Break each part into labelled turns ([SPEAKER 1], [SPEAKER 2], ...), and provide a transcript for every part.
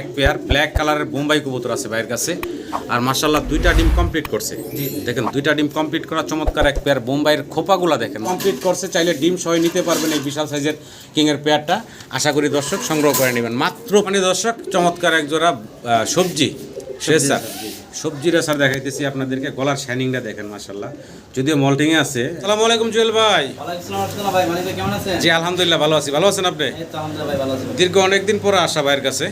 [SPEAKER 1] এক pair black কালারের বোম্বাই কবুতর আছে ভাইয়ের কাছে। আর মাসাল্লাহ দুইটা ডিম কমপ্লিট করছে। দেখেন দুইটা ডিম কমপ্লিট করা চমৎকার এক পেয়ার বোম্বাইয়ের খোপাগুলা দেখেন। কমপ্লিট করছে চাইলে ডিম সহ নিতে পারবেন এই বিশাল সাইজের কিংয়ের পেয়ারটা। আশা করি দর্শক সংগ্রহ করে নেবেন। মাত্র মানে দর্শক চমৎকার এক জোড়া আহ, সবজি। শেষা সবজি। রেসার দেখাইতেছি আপনাদেরকে। গলার শাইনিংটা দেখেন মাসাল্লাহ যদিও মল্টিংয়ে আছে। সালামু আলাইকুম জুয়েল ভাই। জি আলহামদুলিল্লাহ ভালো আছি। ভালো আছেন আপনি?
[SPEAKER 2] এই তো আলহামদুলিল্লাহ ভাই ভালো আছি।
[SPEAKER 1] দীর্ঘ অনেকদিন পরে আসা ভাইয়ের কাছে।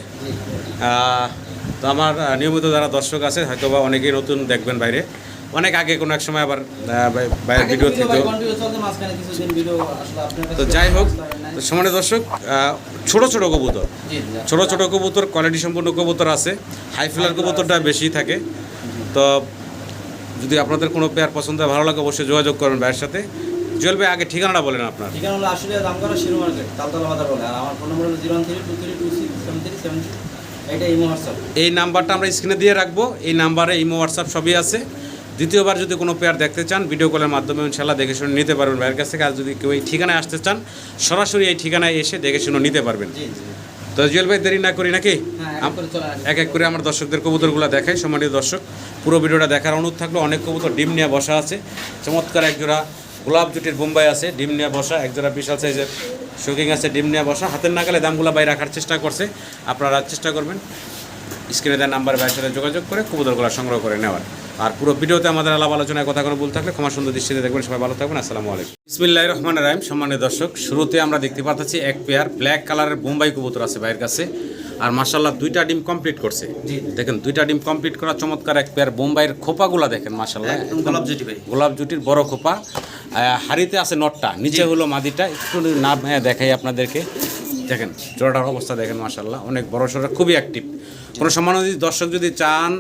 [SPEAKER 1] তো আমার নিয়মিত যারা দর্শক আছে হয়তো বা অনেকেই নতুন দেখবেন বাইরে। অনেক আগে কোনো এক সময় আবার বাইরের ভিডিও থেকে তো যাই হোক সমানে দর্শক ছোট ছোট কবুতর। ছোট ছোট কবুতর কোয়ালিটি সম্পূর্ণ কবুতর আছে। হাই ফ্লার কবুতরটা বেশি থাকে। তো যদি আপনাদের কোনো পেয়ার পছন্দ হয় ভালো লাগে অবশ্যই যোগাযোগ করবেন ভাইয়ের সাথে। জুয়েল ভাই আগে ঠিকানাটা বলেন আপনার।
[SPEAKER 2] ঠিকানা হলো আসলে দাম করা শিরু মার্কেট তালতলা বাজার বলে। আর আমার ফোন নম্বর হলো zero three two three two six seven three seven
[SPEAKER 1] এই নাম্বারটা আমরা স্ক্রিনে দিয়ে রাখব। এই নাম্বারে ইমো হোয়াটসঅ্যাপ সবই আছে। দ্বিতীয়বার যদি কোনো পেয়ার দেখতে চান ভিডিও কলের মাধ্যমে ইনশাল্লাহ দেখে শুনে নিতে পারবেন। ভাইয়ের কাছ থেকে আর যদি কেউ এই ঠিকানায় আসতে চান সরাসরি এই ঠিকানায় এসে দেখে শুনে নিতে পারবেন। তো জুয়েল ভাই দেরি না করি নাকি?
[SPEAKER 2] হ্যাঁ এক
[SPEAKER 1] এক এক করে আমার দর্শকদের কবুতরগুলো দেখাই। সম্মানিত দর্শক পুরো ভিডিওটা দেখার অনুরোধ থাকল। অনেক কবুতর ডিম নিয়ে বসা আছে। চমৎকার একজোড়া গোলাপ জুটির বোম্বাই আছে ডিম নিয়ে বসা একজোড়া বিশাল সাইজের শোকিং আছে ডিম নিয়ে বসা। হাতের নাগালে দামগুলো বাইরে রাখার চেষ্টা করছে আপনারা চেষ্টা করবেন। স্ক্রিনে দেওয়া নাম্বার বাইরের সাথে যোগাযোগ করে কবুতরগুলো সংগ্রহ করে নেওয়ার। আর পুরো ভিডিওতে আমাদের আলাপ আলোচনায় কথা কোনো ভুল থাকলে ক্ষমা সুন্দর দৃষ্টিতে দেখবেন। সবাই ভালো থাকবেন আসসালামু আলাইকুম। ইসমিল্লাহ রহমান রাহিম। সম্মানিত দর্শক শুরুতে আমরা দেখতে পাচ্ছি এক পেয়ার ব্ল্যাক কালারের বোম্বাই কবুতর আছে বাইরের কাছে। আর মাসাল্লাহ দুইটা ডিম কমপ্লিট করছে। দেখেন দুইটা ডিম কমপ্লিট করা চমৎকার এক পেয়ার বোম্বাইয়ের খোপাগুলা দেখেন মাসাল্লাহ
[SPEAKER 2] গোলাপ জুটি
[SPEAKER 1] গোলাপ জুটির বড় খোপা। হাড়িতে আছে নটটা নিচে হলো মাদিটা একটু নাম হ্যাঁ দেখাই আপনাদেরকে। দেখেন জোড়াটার অবস্থা দেখেন মাসাল্লাহ অনেক বড় সড়ো খুবই অ্যাক্টিভ কোনো সম্মান যদি দর্শক যদি চান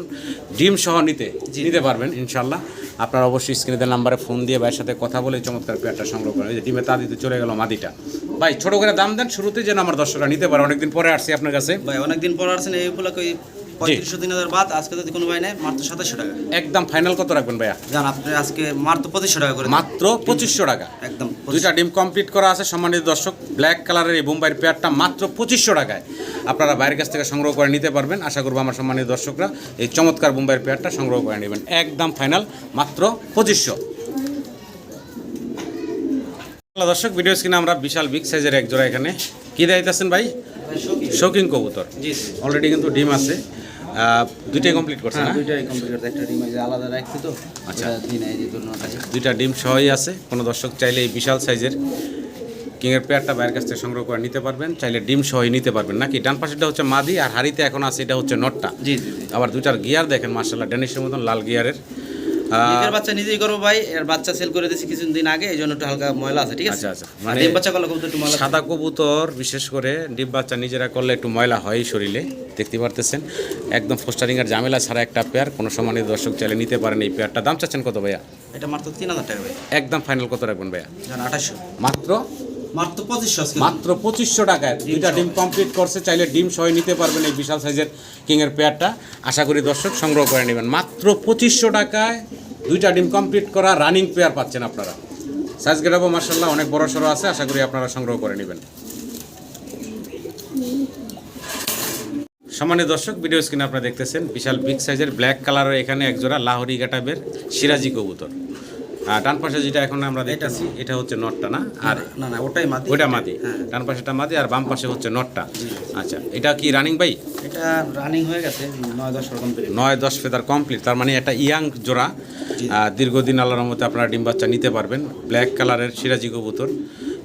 [SPEAKER 1] ডিম সহ নিতে নিতে পারবেন ইনশাল্লাহ আপনারা অবশ্যই স্ক্রিনের নাম্বারে ফোন দিয়ে ভাইয়ের সাথে কথা বলে চমৎকার পেয়ারটা সংগ্রহ করেন। যে ডিমে তা দিতে চলে গেল মাদিটা। ভাই ছোটো করে দাম দেন শুরুতে যেন আমার দর্শকরা নিতে পারে। অনেকদিন পরে আসছি আপনার কাছে।
[SPEAKER 2] ভাই অনেকদিন পর আসছেন এই উপলক্ষে পঁয়ত্রিশশো তিন হাজার বাদ আজকে যদি কোনো ভাই নেয় মাত্র সাতাশশো টাকা।
[SPEAKER 1] একদম ফাইনাল কত রাখবেন ভাইয়া?
[SPEAKER 2] জান আপনি আজকে মাত্র পঁচিশশো টাকা করে
[SPEAKER 1] মাত্র পঁচিশশো টাকা।
[SPEAKER 2] একদম
[SPEAKER 1] দুইটা ডিম কমপ্লিট করা আছে সম্মানিত দর্শক। ব্ল্যাক কালারের এই বোম্বাইয়ের পেয়ারটা মাত্র পঁচিশশো টাকায়। আপনারা বাইরের কাছ থেকে সংগ্রহ করে নিতে পারবেন। আশা করব আমার সম্মানিত দর্শকরা এই চমৎকার বোম্বাইয়ের পেয়ারটা সংগ্রহ করে নেবেন। একদম ফাইনাল মাত্র পঁচিশশো। দর্শক ভিডিও স্ক্রিনে আমরা বিশাল বিগ সাইজের এক জোড়া এখানে। কি দিতেছেন ভাই। শৌকিং কবুতর। অলরেডি কিন্তু ডিম আছে। দুইটাই কমপ্লিট করছে
[SPEAKER 2] হ্যাঁ
[SPEAKER 1] না?
[SPEAKER 2] দুইটাই কম্পিউটার একটা রিম যে আলাদা রাখছি তো।
[SPEAKER 1] আচ্ছা।
[SPEAKER 2] আচ্ছা দিন এই যে জন্য
[SPEAKER 1] দুইটা ডিম সহই আছে। কোনো দর্শক চাইলে এই বিশাল সাইজের কিংয়ের পেয়ারটা বাইরের কাছ থেকে সংগ্রহ করে নিতে পারবেন। চাইলে ডিম সহই নিতে পারবেন। নাকি ডান পাশেটা হচ্ছে মাদি আর হাড়িতে এখন আছে এটা হচ্ছে নটটা।
[SPEAKER 2] জি
[SPEAKER 1] আবার দুইটার গিয়ার দেখেন মার্শাল্লাহ ডেনিশের মতন লাল গিয়ারের।
[SPEAKER 2] নিজের বাচ্চা নিজেই করব ভাই এর বাচ্চা সেল করে দিয়েছি কিছুদিন আগে এই জন্য একটু হালকা ময়লা আছে ঠিক আছে?
[SPEAKER 1] আচ্ছা, আচ্ছা।
[SPEAKER 2] মানে ডিম বাচ্চা করলে একটু ময়লা
[SPEAKER 1] সাদা কবুতর বিশেষ করে ডিম বাচ্চা নিজেরা করলে একটু ময়লা হয় শরীরে দেখতে পারতেছেন? একদম ফোস্টারিং আর ঝামেলা ছাড়া একটা পেয়ার কোনো সম্মানিত দর্শক চাইলে নিতে পারেন এই পেয়ারটা দাম চাচ্ছেন কত ভাইয়া?
[SPEAKER 2] এটা মাত্র তিন হাজার টাকা ভাই।
[SPEAKER 1] একদম ফাইনাল কত রাখবেন ভাইয়া?
[SPEAKER 2] আঠাশশো।
[SPEAKER 1] মাত্র
[SPEAKER 2] মাত্র পঁচিশশো
[SPEAKER 1] মাত্র পঁচিশশো টাকায়। দুইটা ডিম কমপ্লিট করছে চাইলে ডিম সহ নিতে পারবেন এই বিশাল সাইজের কিংয়ের পেয়ারটা। আশা করি দর্শক সংগ্রহ করে নেবেন। মাত্র পঁচিশশো টাকায় দুইটা ডিম কমপ্লিট করা রানিং পেয়ার পাচ্ছেন আপনারা। সাইজ গেটাবো মার্শাল্লাহ অনেক বড় সড়ো আছে আশা করি আপনারা সংগ্রহ করে নেবেন। সম্মানিত দর্শক ভিডিও স্ক্রিনে আপনারা দেখতেছেন বিশাল বিগ সাইজের ব্ল্যাক কালারের এখানে একজোড়া লাহোরি গাটাবের সিরাজি কবুতর। ডান পাশে যেটা এখন আমরা দেখতেছি এটা হচ্ছে নটটা না? আর
[SPEAKER 2] না না ওটাই মাদি
[SPEAKER 1] ওইটা মাদি
[SPEAKER 2] হ্যাঁ।
[SPEAKER 1] ডান পাশেটা মাদি আর বাম পাশে হচ্ছে নটটা। আচ্ছা এটা কি রানিং ভাই?
[SPEAKER 2] এটা রানিং হয়ে গেছে নয় দশ পেরে
[SPEAKER 1] নয় দশ ফেদার কমপ্লিট তার মানে একটা ইয়াং জোড়া। দীর্ঘদিন আল্লাহর মধ্যে আপনারা ডিম বাচ্চা নিতে পারবেন। ব্ল্যাক কালারের সিরাজি কবুতর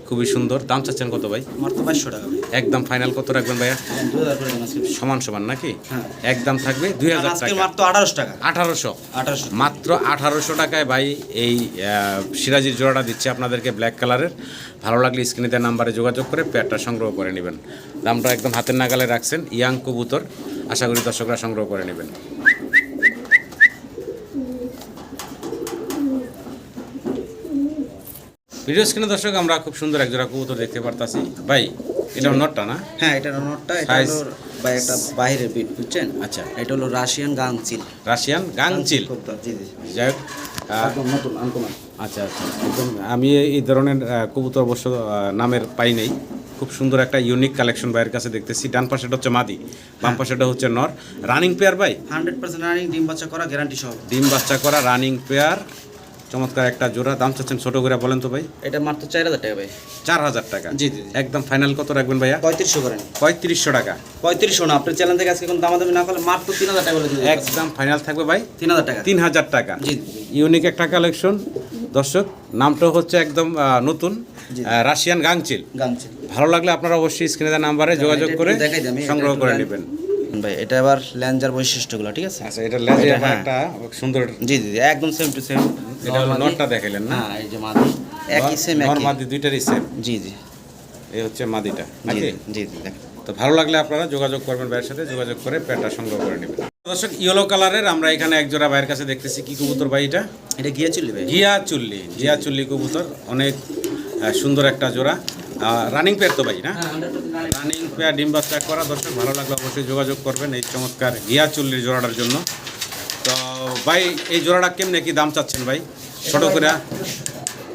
[SPEAKER 1] খুবই সুন্দর। দাম চাচ্ছেন কত ভাই?
[SPEAKER 2] মাত্র বাইশশো টাকা
[SPEAKER 1] একদম ফাইনাল কত রাখবেন ভাইয়া? সমান সমান নাকি। একদম থাকবে দুই হাজার
[SPEAKER 2] মাত্র আঠারোশো টাকা।
[SPEAKER 1] আঠারোশো।
[SPEAKER 2] আঠারোশো
[SPEAKER 1] মাত্র আঠারোশো টাকায় ভাই এই সিরাজির জোড়াটা দিচ্ছে আপনাদেরকে ব্ল্যাক কালারের ভালো লাগলে স্ক্রিনে দেওয়া নাম্বারে যোগাযোগ করে পেয়ারটা সংগ্রহ করে নেবেন। দামটা একদম হাতের নাগালে রাখছেন ইয়াং কবুতর। আশা করি দর্শকরা সংগ্রহ করে নেবেন। ভিডিও স্ক্রিনে দর্শক আমরা খুব সুন্দর এক জোড়া কবুতর দেখতে পারতাছি। ভাই এটা নটটা না?
[SPEAKER 2] হ্যাঁ এটা নোটটা এটা হলো ভাই একটা বাইরের বিট বুঝছেন?
[SPEAKER 1] আচ্ছা।
[SPEAKER 2] এটা হলো রাশিয়ান গাংচিল।
[SPEAKER 1] রাশিয়ান গাংচিল?
[SPEAKER 2] জি জি
[SPEAKER 1] যাই হোক
[SPEAKER 2] নতুন আনকমন।
[SPEAKER 1] আচ্ছা আচ্ছা। একদম আমি এই ধরনের কবুতর অবশ্য নামের পাই নেই। খুব সুন্দর একটা ইউনিক কালেকশন ভাইয়ের কাছে দেখতেছি। ডান পাশেটা হচ্ছে মাদি বাম পাশেটা হচ্ছে নর। রানিং পেয়ার ভাই?
[SPEAKER 2] হান্ড্রেড পার্সেন্ট রানিং ডিম বাচ্চা করা গ্যারান্টি সহ।
[SPEAKER 1] ডিম বাচ্চা করা রানিং পেয়ার চমৎকার একটা জোড়া দাম চাচ্ছেন ছোট করে বলেন তো ভাই।
[SPEAKER 2] এটা মাত্র চার হাজার টাকা ভাই।
[SPEAKER 1] চার হাজার টাকা।
[SPEAKER 2] জি, জি।
[SPEAKER 1] একদম ফাইনাল কত রাখবেন ভাইয়া?
[SPEAKER 2] পঁয়ত্রিশশো করেন
[SPEAKER 1] পঁয়ত্রিশশো টাকা।
[SPEAKER 2] পঁয়ত্রিশশো না আপনার চ্যানেল থেকে আজকে কোনো দামাদামি না করলে মাত্র তিন হাজার টাকা এক
[SPEAKER 1] একদম ফাইনাল থাকবে ভাই?
[SPEAKER 2] তিন হাজার টাকা।
[SPEAKER 1] তিন হাজার টাকা।
[SPEAKER 2] জি।
[SPEAKER 1] ইউনিক একটা কালেকশন দর্শক নামটা হচ্ছে একদম নতুন রাশিয়ান গাংচিল
[SPEAKER 2] গামছি
[SPEAKER 1] ভালো লাগলে আপনারা অবশ্যই স্ক্রিনে নাম্বারে যোগাযোগ করে সংগ্রহ করে নেবেন।
[SPEAKER 2] ভাই এটা আবার ল্যাঞ্জার বৈশিষ্ট্যগুলো ঠিক আছে?
[SPEAKER 1] আচ্ছা এটা আবার
[SPEAKER 2] হ্যাঁ।
[SPEAKER 1] একটা সুন্দর
[SPEAKER 2] জি জি জি, একদম সেম টু সেম
[SPEAKER 1] এটা হলো নটটা দেখাইলেন না?
[SPEAKER 2] হ্যাঁ এই যে মাদি। একই সেম একই।
[SPEAKER 1] মাদি দুইটারই সেম
[SPEAKER 2] জি জি।
[SPEAKER 1] এই হচ্ছে মাদিটা
[SPEAKER 2] জি জি, জি
[SPEAKER 1] তো ভালো লাগলে আপনারা যোগাযোগ করবেন ভাইয়ের সাথে যোগাযোগ করে প্যান্টটা সংগ্রহ করে নেবেন। দর্শক ইয়েলো কালারের আমরা এখানে এক জোড়া ভাইয়ের কাছে দেখতেছি কি কবুতর ভাই এটা?
[SPEAKER 2] এটা গিয়ে চুল্লি ভাই।
[SPEAKER 1] জিয়া চুল্লি জিয়া চুল্লি কবুতর অনেক সুন্দর একটা জোড়া। রানিং পেয়ার তো ভাই না? রানিং পেয়ার ডিম বাচ্চা করা দর্শক ভালো লাগলে অবশ্যই যোগাযোগ করবেন এই চমৎকার গিয়া চুল্লির জোড়াটার জন্য। তো ভাই এই জোড়াটা কেমনে কি দাম চাচ্ছেন ভাই? ছোট করে।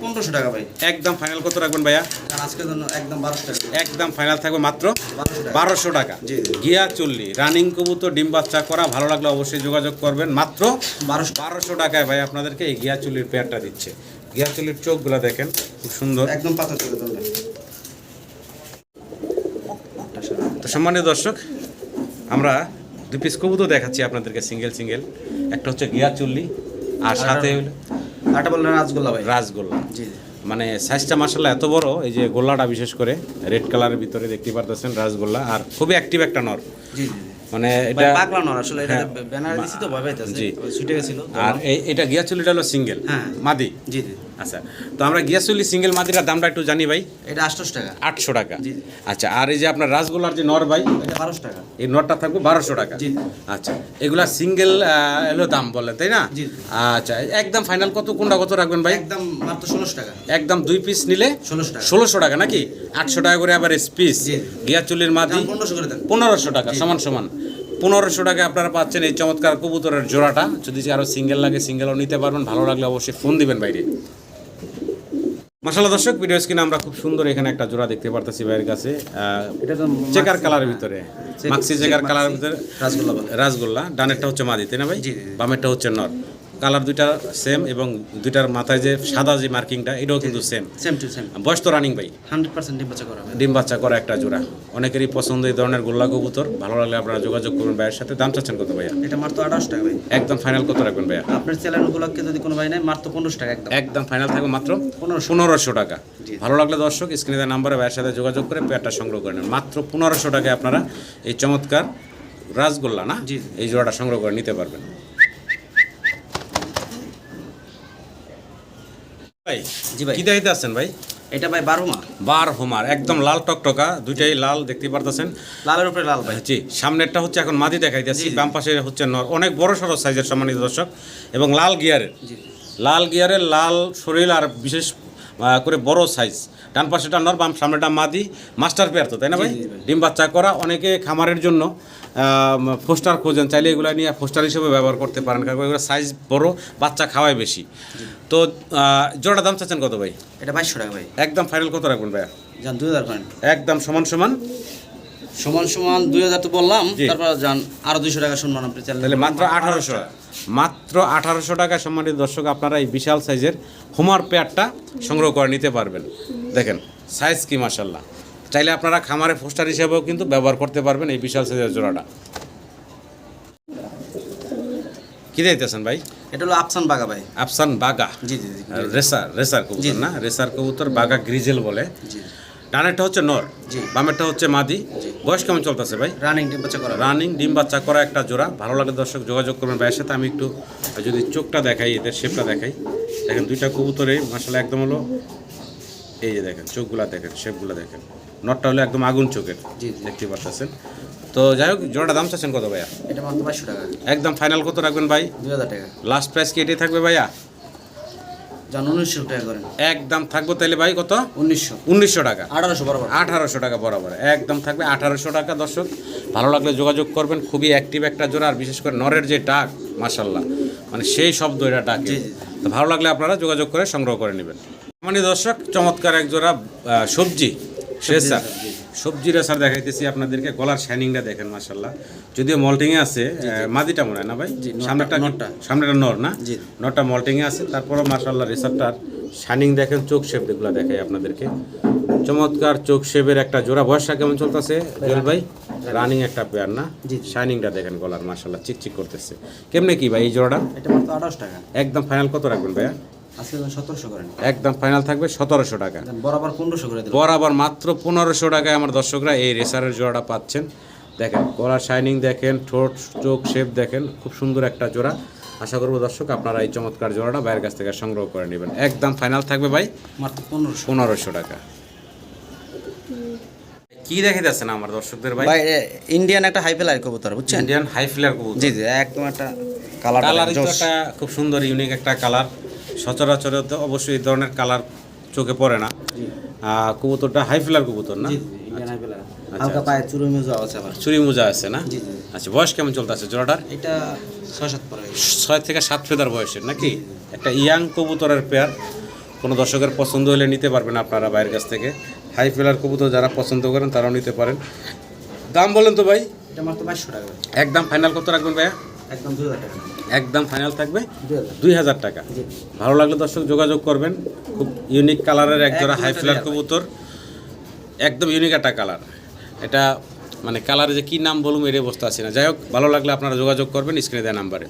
[SPEAKER 2] পনেরোশো টাকা ভাই।
[SPEAKER 1] একদম ফাইনাল কত রাখবেন ভাইয়া?
[SPEAKER 2] আজকের জন্য একদম বারোশো টাকা।
[SPEAKER 1] একদম ফাইনাল থাকবে মাত্র
[SPEAKER 2] বারোশো টাকা।
[SPEAKER 1] গিয়া চুল্লি রানিং কবুতর ডিম বাচ্চা করা ভালো লাগলে অবশ্যই যোগাযোগ করবেন। মাত্র
[SPEAKER 2] বারোশো।
[SPEAKER 1] বারোশো টাকায় ভাই আপনাদেরকে এই গিয়া চুল্লির পেয়ারটা দিচ্ছে। গিয়া চুল্লির চোখগুলো দেখেন খুব সুন্দর।
[SPEAKER 2] একদম পাতা চলে তোলে
[SPEAKER 1] তো সম্মানীয় দর্শক আমরা দুই পিস কবুতর দেখাচ্ছি আপনাদেরকে সিঙ্গেল সিঙ্গেল একটা হচ্ছে গিয়া চুল্লি আর সাথে হলো
[SPEAKER 2] আটা বললেন রাজগোল্লা ভাই।
[SPEAKER 1] রাসগোল্লা।
[SPEAKER 2] জি।
[SPEAKER 1] মানে সাইজটা মাসাল্লাহ এত বড় এই যে গোল্লাটা বিশেষ করে রেড কালারের ভিতরে দেখতে পারতেছেন রাসগোল্লা আর খুবই অ্যাক্টিভ একটা নর।
[SPEAKER 2] জি
[SPEAKER 1] মানে
[SPEAKER 2] এটা পাগলা নর আসলে এটা। ব্যানার দিছি তো ভয় পাইতেছে।
[SPEAKER 1] জি।
[SPEAKER 2] ছুটে গেছিল
[SPEAKER 1] আর এই এটা গিয়াচুলিটা হলো সিঙ্গেল
[SPEAKER 2] হ্যাঁ।
[SPEAKER 1] মাদি।
[SPEAKER 2] জি জি।
[SPEAKER 1] আচ্ছা তো আমরা গিয়াচুলি সিঙ্গেল মাদিটার দামটা একটু জানি ভাই।
[SPEAKER 2] এটা আটশোশো টাকা।
[SPEAKER 1] আটশো টাকা। আচ্ছা আর এই যে আপনার রাসগোল্লার যে নর ভাই
[SPEAKER 2] এটা বারোশো টাকা।
[SPEAKER 1] এই নটটা থাকবে বারোশো টাকা। আচ্ছা এগুলা সিঙ্গেল এলো দাম বললেন তাই না? আচ্ছা একদম ফাইনাল কত কোনটা কত রাখবেন ভাই?
[SPEAKER 2] একদম মাত্র ষোলোশো টাকা।
[SPEAKER 1] একদম দুই পিস নিলে
[SPEAKER 2] ষোলোশো টাকা।
[SPEAKER 1] ষোলোশো টাকা নাকি? আটশো টাকা করে আবার পিস। গিয়াচুলির মাদি
[SPEAKER 2] পনেরোশো করে
[SPEAKER 1] পনেরোশো টাকা সমান সমান। পনেরোশো টাকা আপনারা পাচ্ছেন এই চমৎকার কবুতরের জোড়াটা। যদি আরও সিঙ্গেল লাগে সিঙ্গেলও নিতে পারবেন ভালো লাগলে অবশ্যই ফোন দিবেন বাইরে। মাসাল্লাহ দর্শক ভিডিও স্ক্রিনে আমরা খুব সুন্দর এখানে একটা জোড়া দেখতে পারতেছি ভাইয়ের কাছে।
[SPEAKER 2] এটা তো
[SPEAKER 1] চেকার কালারের ভিতরে। মাক্সি চেকার কালারের ভিতরে।
[SPEAKER 2] রাসগোল্লা
[SPEAKER 1] রাসগোল্লা ডানেরটা হচ্ছে মাদি তাই না ভাই। বামেরটা হচ্ছে নর। কালার দুইটা সেম এবং দুইটার মাথায় যে সাদা যে মার্কিংটা এটাও কিন্তু সেম
[SPEAKER 2] সেম টু সেম
[SPEAKER 1] বয়স তো রানিং ভাই।
[SPEAKER 2] হান্ড্রেড পার্সেন্ট ডিম্বাচা করা হবে
[SPEAKER 1] ডিম বাচ্চা করা একটা জোড়া। অনেকেরই পছন্দ এই ধরনের গোল্লা কবুতর। ভালো লাগলে আপনারা যোগাযোগ করবেন ভাইয়ের সাথে। দাম চাচ্ছেন কত ভাইয়া?
[SPEAKER 2] এটা মাত্র আঠাশো টাকা ভাই।
[SPEAKER 1] একদম ফাইনাল কত রাখবেন ভাইয়া?
[SPEAKER 2] আপনার চ্যানেল উপলক্ষে যদি কোনো ভাই নেয় মাত্র পনেরোশো টাকা একদম।
[SPEAKER 1] একদম ফাইনাল থাকবে মাত্র
[SPEAKER 2] পনেরোশো।
[SPEAKER 1] টাকা। ভালো লাগলে দর্শক স্ক্রিনে দেওয়া নাম্বারে ভাইয়ের সাথে যোগাযোগ করে পেয়ারটা সংগ্রহ করে নেন। মাত্র পনেরোশো টাকায় আপনারা এই চমৎকার রাসগোল্লা না। এই জোড়াটা সংগ্রহ করে নিতে পারবেন। ভাই?
[SPEAKER 2] জি ভাই।
[SPEAKER 1] কি দেখাইতে আছেন ভাই?
[SPEAKER 2] এটা ভাই বারো মা
[SPEAKER 1] বার হোমার একদম লাল টকটকা দুইটাই লাল দেখতে পারতেছেন।
[SPEAKER 2] লালের উপরে লাল ভাই।
[SPEAKER 1] জি সামনেরটা হচ্ছে এখন মাদি দেখাইতেছি। বাম পাশে হচ্ছে নর অনেক বড় সড়ো সাইজের সম্মানিত দর্শক এবং লাল গিয়ারের। লাল গিয়ারের লাল শরীর আর বিশেষ করে বড় সাইজ ডান পাশেটা নর বাম সামনেটা মাদি। মাস্টার পেয়ার তো তাই না ভাই?
[SPEAKER 2] ভাই।
[SPEAKER 1] ডিম বাচ্চা করা অনেকে খামারের জন্য ফোস্টার খোঁজেন চাইলে এগুলো নিয়ে ফোস্টার হিসেবে ব্যবহার করতে পারেন কারণ এগুলো সাইজ বড় বাচ্চা খাওয়ায় বেশি। তো জোড়া দাম চাচ্ছেন কত ভাই?
[SPEAKER 2] এটা বাইশশো টাকা ভাই।
[SPEAKER 1] একদম ফাইনাল কত রাখবেন ভাইয়া?
[SPEAKER 2] দু হাজার পয়েন্ট।
[SPEAKER 1] একদম সমান সমান।
[SPEAKER 2] সমান সমান দুই হাজার তো বললাম। তারপর যান আরও দুইশো টাকা শুনবেন আপনি
[SPEAKER 1] তাহলে মাত্র আঠারোশো। মাত্র আঠারোশো টাকা সম্মানিত দর্শক আপনারা এই বিশাল সাইজের হোমার পেয়ারটা সংগ্রহ করে নিতে পারবেন। দেখেন সাইজ কি মাসাল্লাহ চাইলে আপনারা খামারে ফোস্টার হিসেবেও কিন্তু ব্যবহার করতে পারবেন এই বিশাল সাইজের জোড়াটা। কি দিতেছেন ভাই?
[SPEAKER 2] এটা হলো আফসান বাগা ভাই।
[SPEAKER 1] Afsan Baga
[SPEAKER 2] ji ji
[SPEAKER 1] racer racer. কবুতর না? রেসার কবুতর বাগা গ্রিজেল বলে। ডানেরটা হচ্ছে নর
[SPEAKER 2] জি।
[SPEAKER 1] বামেরটা হচ্ছে মাদি।
[SPEAKER 2] জি।
[SPEAKER 1] বয়স কেমন চলতেছে ভাই?
[SPEAKER 2] রানিং ডিম বাচ্চা করা।
[SPEAKER 1] রানিং ডিম বাচ্চা করা একটা জোড়া। ভালো লাগে দর্শক যোগাযোগ করবেন ভাইয়ের সাথে। আমি একটু যদি চোখটা দেখাই এদের শেপটা দেখাই। দেখেন দুইটা কবুতরে মশলা একদম হলো এই যে দেখেন চোখগুলা দেখেন শেপগুলা দেখেন। নটটা হলো একদম আগুন চোখের।
[SPEAKER 2] জি।
[SPEAKER 1] দেখতে পাচ্ছেন তো যাই হোক জোড়াটা দাম চাচ্ছেন কত ভাইয়া?
[SPEAKER 2] এটা মাত্র বাইশশো টাকা।
[SPEAKER 1] একদম ফাইনাল কত রাখবেন ভাই?
[SPEAKER 2] দুই হাজার টাকা।
[SPEAKER 1] লাস্ট প্রাইস কি এটাই থাকবে ভাইয়া?
[SPEAKER 2] যান উনিশশো টাকা করেন
[SPEAKER 1] একদম থাকব তাহলে ভাই কত?
[SPEAKER 2] উনিশশো।
[SPEAKER 1] উনিশশো টাকা।
[SPEAKER 2] আঠারোশো বরাবর।
[SPEAKER 1] আঠারোশো টাকা বরাবর। একদম থাকবে আঠারোশো টাকা দর্শক। ভালো লাগলে যোগাযোগ করবেন খুবই অ্যাক্টিভ একটা জোড়া আর বিশেষ করে নরের যে ডাক মাসাল্লাহ মানে সেই শব্দ এটা ডাকে। তো ভালো লাগলে আপনারা যোগাযোগ করে সংগ্রহ করে নেবেন। মানে দর্শক চমৎকার এক জোড়া সবজি শেষ
[SPEAKER 2] জি।
[SPEAKER 1] সবজি রেসার দেখাইতেছি আপনাদেরকে গলার শাইনিংটা দেখেন মাসাল্লাহ যদিও মল্টিংয়ে আছে মাদিটা মনে হয় না ভাই? সামনেটা
[SPEAKER 2] নটটা।
[SPEAKER 1] সামনেটা নর না?
[SPEAKER 2] জি।
[SPEAKER 1] নটা মল্টিংয়ে আছে তারপরও মাসাল্লাহ রেসারটার শাইনিং দেখেন চোখ শেপ যেগুলো দেখাই আপনাদেরকে। চমৎকার চোখ শেপের একটা জোড়া। বয়সটা কেমন চলতেছে? জুয়েল ভাই রানিং একটা পেয়ার না। শাইনিংটা দেখেন গলার মাসাল্লাহ চিকচিক করতেছে। কেমনে কি ভাই এই জোড়াটা?
[SPEAKER 2] এটা মাত্র আঠাশ টাকা।
[SPEAKER 1] একদম ফাইনাল কত রাখবেন ভাইয়া?
[SPEAKER 2] আজকে সতেরোশো করেন।
[SPEAKER 1] একদম ফাইনাল থাকবে সতেরোশো টাকা।
[SPEAKER 2] বরাবর পনেরোশো করে
[SPEAKER 1] বরাবর মাত্র পনেরোশো টাকায় আমার দর্শকরা এই রেসারের জোড়াটা পাচ্ছেন। দেখেন গলার শাইনিং দেখেন ঠোঁট চোখ শেপ দেখেন খুব সুন্দর একটা জোড়া। আশা করব দর্শক আপনারা এই চমৎকার জোড়াটা বাইরের কাছ থেকে সংগ্রহ করে নেবেন। একদম ফাইনাল থাকবে ভাই
[SPEAKER 2] মাত্র পনেরোশো।
[SPEAKER 1] পনেরোশো টাকা। কি দেখে যাচ্ছেন আমার দর্শকদের ভাই?
[SPEAKER 2] ভাই ইন্ডিয়ান একটা হাই ফেলার কবুতর বুঝছেন?
[SPEAKER 1] ইন্ডিয়ান হাই ফ্লেয়ার কবুতর।
[SPEAKER 2] জি জি একদম একটা কালার
[SPEAKER 1] কালার একটা খুব সুন্দর ইউনিক একটা কালার সচরাচর তো অবশ্যই এই ধরনের কালার চোখে পড়ে না। কবুতরটা হাই ফ্লেয়ার কবুতর না?
[SPEAKER 2] ফেলার হালকা পায়ে চুরু মিউজু আছে আবার।
[SPEAKER 1] চুরি মোজা আছে না? আচ্ছা বয়স কেমন চলতেছে জোড়াটার?
[SPEAKER 2] এটা ছয় সাত
[SPEAKER 1] ছয় থেকে সাত ফেদার বয়সের নাকি? একটা ইয়াং কবুতরের পেয়ার কোনো দর্শকের পছন্দ হলে নিতে পারবেন আপনারা বাইরের কাছ থেকে। হাই ফেলার কবুতর যারা পছন্দ করেন তারাও নিতে পারেন। দাম বলেন তো ভাই।
[SPEAKER 2] এটা মাত্র বাইশশো টাকা। ভাই।
[SPEAKER 1] একদম ফাইনাল কত রাখবেন ভাইয়া?
[SPEAKER 2] একদম হাজার টাকা।
[SPEAKER 1] একদম ফাইনাল থাকবে
[SPEAKER 2] দুই হাজার।
[SPEAKER 1] টাকা। ভালো লাগলে দর্শক যোগাযোগ করবেন। খুব ইউনিক কালারের এক জোড়া হাই ফ্লার। কবুতর। একদম ইউনিক একটা কালার এটা মানে কালারে যে কী নাম বলুন এটাই বসতে আসি না। যাই হোক ভালো লাগলে আপনারা যোগাযোগ করবেন স্ক্রিনে দেওয়া নাম্বারে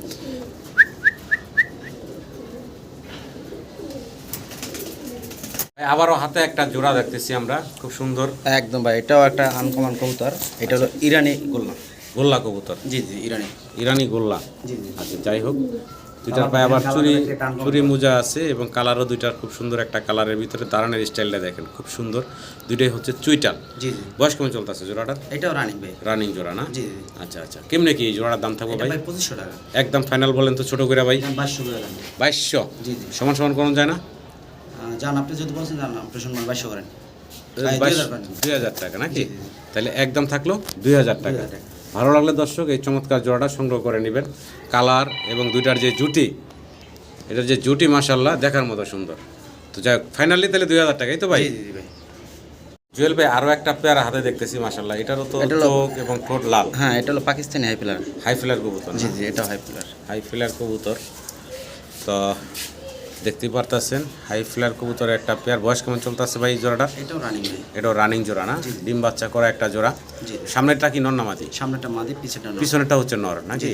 [SPEAKER 1] আবারও হাতে একটা জোড়া দেখতেছি আমরা। খুব সুন্দর।
[SPEAKER 2] একদম ভাই এটাও একটা আনকমন কবুতর। এটা হলো ইরানি গোল্লা।
[SPEAKER 1] গোল্লা কবুতর?
[SPEAKER 2] জি জি ইরানি।
[SPEAKER 1] ইরানি গোল্লা?
[SPEAKER 2] জি জি
[SPEAKER 1] আচ্ছা যাই হোক দুইটার পায়ে আবার চুরি চুরি মোজা আছে এবং কালারও দুইটার খুব সুন্দর একটা কালারের ভিতরে দাঁড়ানোর স্টাইলটা দেখেন খুব সুন্দর। দুইটাই হচ্ছে চুইটাল।
[SPEAKER 2] জি জি।
[SPEAKER 1] বয়স কেমন চলতেছে জোড়াটার
[SPEAKER 2] এটাও রানিং ভাই
[SPEAKER 1] রানিং জোড়া না?
[SPEAKER 2] জি
[SPEAKER 1] আচ্ছা আচ্ছা। কেমনে কি জোড়ার দাম থাকব ভাই?
[SPEAKER 2] পঁচিশশো টাকা।
[SPEAKER 1] একদম ফাইনাল বলেন তো ছোট করে ভাই।
[SPEAKER 2] বাইশশো
[SPEAKER 1] বাইশশো?
[SPEAKER 2] জি জি।
[SPEAKER 1] সমান সমান কোন যায় না?
[SPEAKER 2] যান আপনি যদি বলছেন যান আপনি সম্মান বাইশশো করেন। ভাই,
[SPEAKER 1] বাইশ-
[SPEAKER 2] 2000 করেন।
[SPEAKER 1] দুই হাজার টাকা নাকি। তাহলে একদম থাকল দুই হাজার টাকা। ভালো লাগলে দর্শক এই চমৎকার জোড়াটা সংগ্রহ করে নেবেন। কালার এবং দুইটার যে জুটি এটার যে জুটি মাসাল্লাহ দেখার মতো সুন্দর। তো যাই ফাইনালি তাহলে দুই হাজার টাকাই তো ভাই?
[SPEAKER 2] ভাই।
[SPEAKER 1] জুয়েল ভাই আরও একটা পেয়ার হাতে দেখতেছি মাসাল্লাহ এটারও তো
[SPEAKER 2] এটা
[SPEAKER 1] চোখ এবং ঠোঁট লাল।
[SPEAKER 2] হ্যাঁ এটা হলো Pakistani high flyer.
[SPEAKER 1] High flyer কবুতর
[SPEAKER 2] জি জি এটাও হাই ফিলার।
[SPEAKER 1] হাই ফিলার কবুতর। তো দেখতেই পারতেছেন। হাই ফ্লার কবুতরের একটা পেয়ার। বয়স কেমন চলতেছে ভাই জোড়াটা?
[SPEAKER 2] এটাও রানিং
[SPEAKER 1] এটাও রানিং জোড়া না? ডিম বাচ্চা করা একটা জোড়া। সামনেরটা কি নর নামাজি
[SPEAKER 2] সামনেটা মাদি পিছেটা নর।
[SPEAKER 1] পিছনেরটা হচ্ছে নর নাকি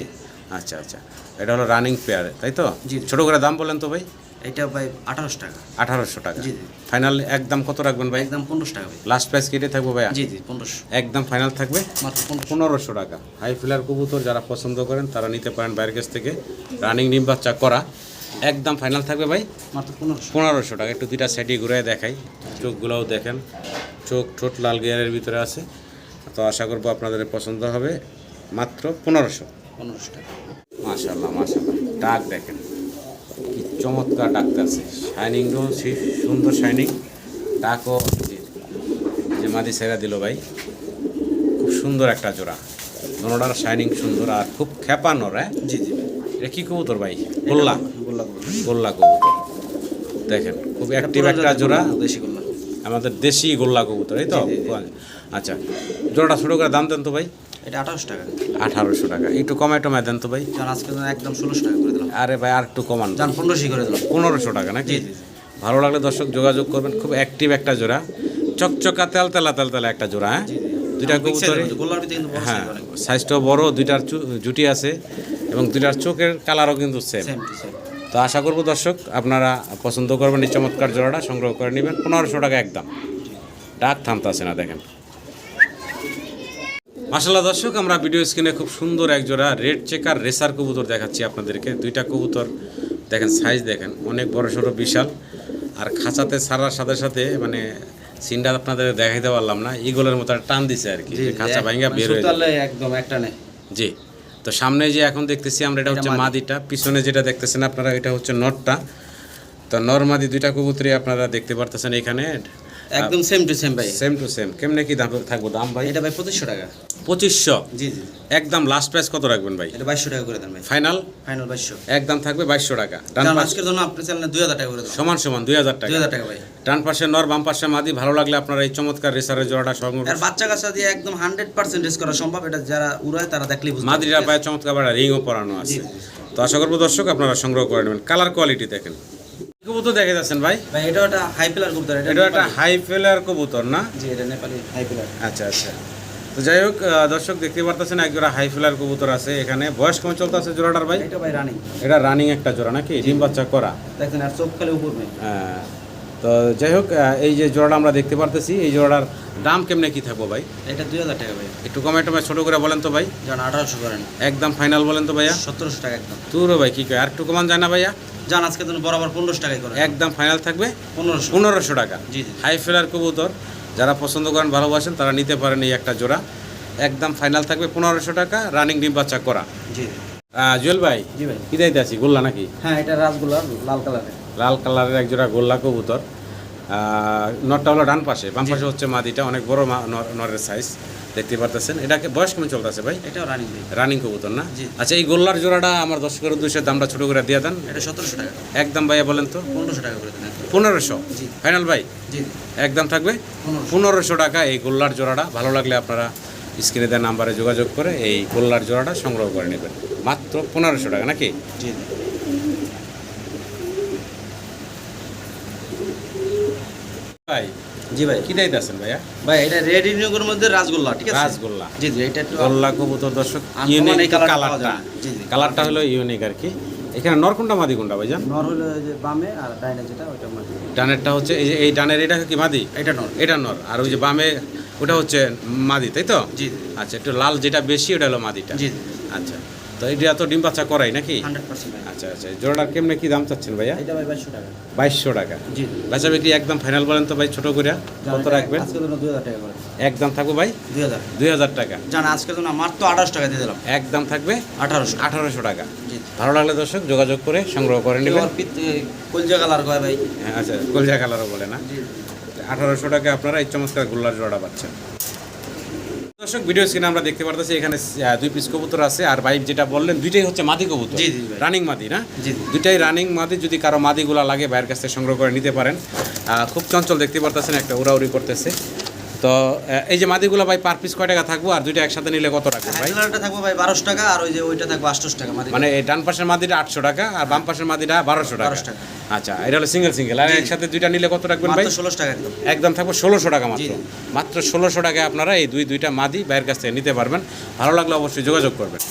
[SPEAKER 1] আচ্ছা আচ্ছা। এটা হলো রানিং পেয়ার তাই তো?
[SPEAKER 2] জি।
[SPEAKER 1] ছোট করে দাম বলেন তো ভাই।
[SPEAKER 2] এটা ভাই আঠারোশো টাকা।
[SPEAKER 1] আঠারোশো টাকা। ফাইনাল একদম কত রাখবেন ভাই?
[SPEAKER 2] একদম পনেরোশো টাকা ভাই।
[SPEAKER 1] লাস্ট প্রাইস কেটে থাকব ভাই
[SPEAKER 2] জি জি পনেরোশো।
[SPEAKER 1] একদম ফাইনাল থাকবে?
[SPEAKER 2] মাত্র পনেরোশো।
[SPEAKER 1] টাকা। হাই ফিলার কবুতর যারা পছন্দ করেন তারা নিতে পারেন বাইরের কাছ থেকে। রানিং ডিম বাচ্চা করা। একদম ফাইনাল থাকবে ভাই।
[SPEAKER 2] মাত্র পনেরোশো।
[SPEAKER 1] পনেরোশো টাকা। একটু দুইটা সাইডে ঘুরে দেখাই। চোখগুলোও দেখেন। চোখ ঠোঁট লাল গিয়ারের ভিতরে আছে। তো আশা করব আপনাদের পছন্দ হবে। মাত্র পনেরোশো।
[SPEAKER 2] পনেরোশো টাকা।
[SPEAKER 1] মাশাল্লাহ মাশাল্লাহ ডাক দেখেন। কি চমৎকার ডাকতেছে শাইনিংও সুন্দর শাইনিং ডাকও যে- মাদি সেরা দিল ভাই। খুব সুন্দর একটা জোড়া। দোনোটার শাইনিং সুন্দর আর খুব খেপানোর হ্যাঁ?
[SPEAKER 2] জি জি।
[SPEAKER 1] এটা কি কবুতর ভাই? গোল্লা
[SPEAKER 2] গোল্লা
[SPEAKER 1] কবুতর। দেখেন খুব অ্যাক্টিভ একটা জোড়া।
[SPEAKER 2] দেশি গোল্লা।
[SPEAKER 1] আমাদের দেশি গোল্লা কবুতর এই তো। আচ্ছা জোড়াটা ছোটো করে দাম দেন তো ভাই।
[SPEAKER 2] এটা আঠারোশো টাকা।
[SPEAKER 1] আঠারোশো টাকা। একটু কমায় টমায় দেন তো ভাই।
[SPEAKER 2] আজকে একদম ষোলোশো টাকা করে দিলাম।
[SPEAKER 1] আরে ভাই আর একটু কমান।
[SPEAKER 2] যান পনেরোশো করে দিলাম।
[SPEAKER 1] পনেরোশো টাকা নাকি। ভালো লাগলে দর্শক যোগাযোগ করবেন। খুব অ্যাক্টিভ একটা জোড়া। চকচকা তেল তেলা তেল তেলা একটা জোড়া হ্যাঁ? দুইটা কবুতরে হ্যাঁ সাইজটাও বড় দুইটার জুটি আছে এবং দুইটার চোখের কালারও কিন্তু সেম তো আশা করব দর্শক আপনারা পছন্দ করবেন এই চমৎকার জোড়াটা সংগ্রহ করে নেবেন। পনেরোশো টাকা একদম। ডাক থামতাছে না দেখেন। মাসাল্লাহ দর্শক আমরা ভিডিও স্ক্রিনে খুব সুন্দর এক জোড়া রেড চেকার রেসার কবুতর দেখাচ্ছি আপনাদেরকে। দুইটা কবুতর দেখেন সাইজ দেখেন অনেক বড় সড়ো বিশাল। আর খাঁচাতে ছাড়ার সাথে সাথে মানে সিনটা আপনাদের দেখাইতে পারলাম না ইগলের মতো টান দিছে আর কি। খাঁচা ভাঙ্গা বের হয়ে
[SPEAKER 2] একদম একটা নেই
[SPEAKER 1] জি। তো সামনে যে এখন দেখতেছি আমরা এটা হচ্ছে মাদিটা। পিছনে যেটা দেখতেছেন আপনারা এটা হচ্ছে নটটা। তো নর মাদি দুইটা কবুতরই আপনারা দেখতে পারতেছেন এখানে।
[SPEAKER 2] একদম সেম টু সেম ভাই।
[SPEAKER 1] সেম টু সেম কেমনে কি দাম থাকব দাম ভাই?
[SPEAKER 2] এটা ভাই পঁচিশশো টাকা।
[SPEAKER 1] পঁচিশশো।
[SPEAKER 2] জি জি।
[SPEAKER 1] একদম লাস্ট প্রাইস কত রাখবেন ভাই?
[SPEAKER 2] এটা বাইশশো টাকা করে দেন ভাই।
[SPEAKER 1] ফাইনাল
[SPEAKER 2] ফাইনাল বাইশশো।
[SPEAKER 1] একদম থাকবে বাইশশো টাকা। ডান
[SPEAKER 2] আজকের জন্য আপনি চ্যানেলে দুই হাজার টাকা করে দেন
[SPEAKER 1] সমান সমান দুই হাজার
[SPEAKER 2] দুই
[SPEAKER 1] টাকা
[SPEAKER 2] হাজার টাকা ভাই।
[SPEAKER 1] ডান পাশে নর বাম পাশে মাদি ভালো লাগলে আপনারা এই চমৎকার রেসারের জোড়াটা সংগ্রহ
[SPEAKER 2] আর বাচ্চা কাচ্চা দিয়ে একদম হান্ড্রেড পার্সেন্টেজ করা সম্ভব। এটা যারা উড়ায় তারা দেখলেই বুঝতে
[SPEAKER 1] মাদিরা। পায়ে চমৎকার একটা রিংও পরানো আছে। তো আশা করব দর্শক আপনারা সংগ্রহ করে নেবেন। কালার কোয়ালিটি দেখেন। কবুতর দেখে যাচ্ছেন ভাই?
[SPEAKER 2] ভাই এটা একটা হাই পিলার কবুতর। এটা
[SPEAKER 1] একটা। হাই ফেলার কবুতর না?
[SPEAKER 2] জি এটা নেপালি হাই পিলার
[SPEAKER 1] আচ্ছা আচ্ছা। তো যাই হোক দর্শক দেখতে পারতেছেন এক জোড়া হাই ফেলার কবুতর আছে এখানে। বয়স কেমন চলতেছে জোড়াটার ভাই?
[SPEAKER 2] এটা ভাই রানিং
[SPEAKER 1] এটা রানিং একটা জোড়া নাকি? ডিম বাচ্চা করা।
[SPEAKER 2] দেখছেন আর চোখ খালি উপর
[SPEAKER 1] হ্যাঁ। তো যাই হোক এই যে জোড়াটা আমরা দেখতে পারতেছি এই জোড়াটার দাম কেমনে কি থাকব ভাই?
[SPEAKER 2] এটা দুই হাজার টাকা ভাই।
[SPEAKER 1] একটু কমে টমে ছোটো করে বলেন তো ভাই।
[SPEAKER 2] যেমন আঠারোশো করেন।
[SPEAKER 1] একদম ফাইনাল বলেন তো ভাইয়া।
[SPEAKER 2] সতেরোশো টাকা একদম।
[SPEAKER 1] তুরো ভাই কি কয়? আর একটু কমান যায় না ভাইয়া?
[SPEAKER 2] যান আজকে বরাবর পনেরোশো টাকায় করেন।
[SPEAKER 1] একদম ফাইনাল থাকবে?
[SPEAKER 2] পনেরোশো।
[SPEAKER 1] পনেরোশো টাকা।
[SPEAKER 2] জি জি।
[SPEAKER 1] হাই ফেলার কবুতর। যারা পছন্দ করেন ভালোবাসেন তারা নিতে পারেন এই একটা জোড়া। একদম ফাইনাল থাকবে পনেরোশো টাকা রানিং ডিম বাচ্চা করা।
[SPEAKER 2] জি।
[SPEAKER 1] জুয়েল ভাই
[SPEAKER 2] জি ভাই।
[SPEAKER 1] কি দায়িত্ব আছি? গোল্লা নাকি?
[SPEAKER 2] হ্যাঁ এটা রাসগোল্লা লাল কালারের।
[SPEAKER 1] লাল কালারের এক জোড়া গোল্লা কবুতর। নটটা হলো ডান পাশে। বাম পাশে হচ্ছে মাদিটা অনেক বড় নরের সাইজ দেখতে পারতেছেন? এটাকে বয়স কেমন চলতেছে ভাই?
[SPEAKER 2] এটাও রানিং
[SPEAKER 1] রানিং কবুতর না? আচ্ছা এই গোল্লার জোড়াটা আমার দর্শকের উদ্দেশ্যে দামটা ছোট করে দিয়ে দেন।
[SPEAKER 2] এটা সতেরোশো টাকা।
[SPEAKER 1] একদম ভাইয়া বলেন তো।
[SPEAKER 2] পনেরোশো টাকা করে দেন।
[SPEAKER 1] পনেরোশো? ফাইনাল ভাই? একদম থাকবে?
[SPEAKER 2] পনেরোশো
[SPEAKER 1] টাকা এই গোল্লার জোড়াটা। ভালো লাগলে আপনারা স্ক্রিনে দেওয়া নাম্বারে যোগাযোগ করে এই গোল্লার জোড়াটা সংগ্রহ করে নেবেন। মাত্র পনেরোশো টাকা নাকি?
[SPEAKER 2] জি।
[SPEAKER 1] ভাই
[SPEAKER 2] জি ভাই।
[SPEAKER 1] কি দায়িত্ব আছেন ভাইয়া?
[SPEAKER 2] ভাই এটা রেড ইউনিয়নের মধ্যে রাসগোল্লা ঠিক আছে?
[SPEAKER 1] রাসগোল্লা।
[SPEAKER 2] জি জি এটা একটু
[SPEAKER 1] গোল্লা কবুতর দর্শক ইউনিক কালারটা
[SPEAKER 2] জি, জি।
[SPEAKER 1] কালারটা হলো ইউনিক আর কি। এখানে নরকুন্ডা মাদি কোনটা ভাইজান?
[SPEAKER 2] নর হলো যে বামে আর ডাইনে যেটা ওইটা মাঝে
[SPEAKER 1] ডানেরটা হচ্ছে এই যে এই ডানের এটা কি মাদি?
[SPEAKER 2] এটা নর।
[SPEAKER 1] এটা নর। আর ওই যে বামে ওটা হচ্ছে মাদি তাই তো?
[SPEAKER 2] জি
[SPEAKER 1] আচ্ছা একটু লাল যেটা বেশি ওটা হলো মাদিটা।
[SPEAKER 2] জি।
[SPEAKER 1] আচ্ছা। তো এটা তো ডিম বাচ্চা করাই নাকি? আচ্ছা আচ্ছা। জোড়াটার কেমনে কি দাম চাচ্ছেন ভাইয়া?
[SPEAKER 2] বাইশশো টাকা।
[SPEAKER 1] বাইশশো
[SPEAKER 2] জি।
[SPEAKER 1] বেচা বিক্রি একদম ফাইনাল বলেন তো ভাই ছোট করে কত রাখবেন? একদম থাকব ভাই?
[SPEAKER 2] দুই হাজার।
[SPEAKER 1] দুই হাজার টাকা।
[SPEAKER 2] জান আজকের জন্য আমার তো আঠারোশো টাকা দিয়ে দিলাম।
[SPEAKER 1] একদম থাকবে?
[SPEAKER 2] আঠারোশো।
[SPEAKER 1] আঠারোশো টাকা। ভালো লাগলে দর্শক যোগাযোগ করে সংগ্রহ করে নেবেন।
[SPEAKER 2] কলজা কালার কয় ভাই?
[SPEAKER 1] হ্যাঁ, আচ্ছা কলজা কালারও বলে না। আঠারোশো টাকা আপনারা এই চমৎকার গোল্লার জোড়া পাচ্ছেন। দর্শক ভিডিও স্ক্রিনে আমরা দেখতে পারতেছি এখানে দুই পিস কবুতর আছে। আর ভাই যেটা বললেন দুইটাই হচ্ছে মাদি কবুতর।
[SPEAKER 2] জি, জি,
[SPEAKER 1] রানিং মাদি না?
[SPEAKER 2] জি
[SPEAKER 1] দুইটাই রানিং মাদি যদি কারও মাদিগুলা লাগে ভাইয়ের কাছ থেকে সংগ্রহ করে নিতে পারেন। আহ, খুব চঞ্চল দেখতে পারতেছেন একটা উড়াউড়ি করতেছে। তো এই যে মাদিগুলো ভাই পার পিস কয় টাকা থাকব? আর দুইটা একসাথে নিলে কত টাকা ভাই?
[SPEAKER 2] থাকব ভাই বারোশো টাকা আর ওই যে ওইটা থাকব আটশোশো টাকা মাদি
[SPEAKER 1] মানে এই ডান পাশের মাদিটা আটশো টাকা আর বাম পাশের মাদিটা বারোশো টাকা।
[SPEAKER 2] 1200 টাকা।
[SPEAKER 1] আচ্ছা এটা হলো সিঙ্গেল সিঙ্গেল আর একসাথে দুইটা নিলে কত রাখবেন ভাই?
[SPEAKER 2] ষোলোশো টাকা একদম।
[SPEAKER 1] একদম থাকব ষোলোশো টাকা মাত্র। মাত্র ষোলোশো টাকায় আপনারা এই দুই দুইটা মাদি বাইরের কাছ থেকে নিতে পারবেন। ভালো লাগলে অবশ্যই যোগাযোগ করবেন।